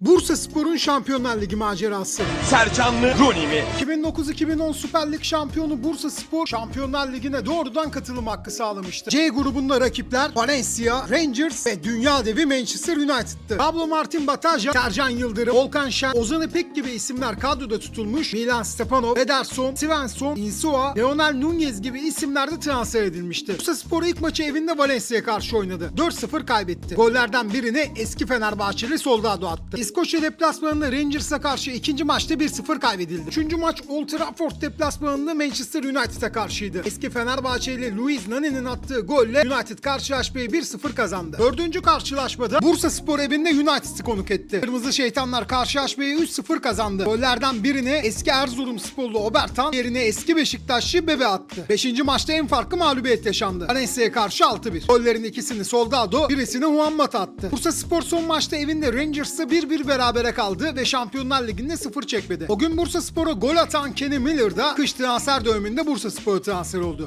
Bursa Spor'un Şampiyonlar Ligi macerası. Sercanlı Rooney mi? 2009-2010 Süper Lig şampiyonu Bursa Spor Şampiyonlar Ligi'ne doğrudan katılım hakkı sağlamıştı. C grubunda rakipler Valencia, Rangers ve dünya devi Manchester United'tı. Pablo Martin Bataja, Sercan Yıldırım, Volkan Şen, Ozan İpek gibi isimler kadroda tutulmuş. Milan Stepanov, Ederson, Svensson, Insua, Leonel Nunez gibi isimler de transfer edilmişti. Bursa Spor ilk maçı evinde Valencia'ya karşı oynadı. 4-0 kaybetti. Gollerden birini eski Fenerbahçeli Soldado attı. İskoçya deplasmanında Rangers'a karşı ikinci maçta 1-0 kaybedildi. Üçüncü maç Old Trafford deplasmanında Manchester United'a karşıydı. Eski Fenerbahçeli Luis Nani'nin attığı golle United karşılaşmayı 1-0 kazandı. Dördüncü karşılaşmada Bursa Spor evinde United'ı konuk etti. Kırmızı Şeytanlar karşılaşmayı 3-0 kazandı. Gollerden birini eski Erzurum sporlu Obertan, yerine eski Beşiktaşlı Bebe attı. Beşinci maçta en farklı mağlubiyet yaşandı. Valencia'ya karşı 6-1. Gollerin ikisini Soldado, birisini Juan Mata attı. Bursa Spor son maçta evinde Rangers'la 1-1 berabere kaldı ve Şampiyonlar Ligi'nde 0 çekmedi. O gün Bursa Spor'a gol atan Kenny Miller da kış transfer döneminde Bursa Spor'a transfer oldu.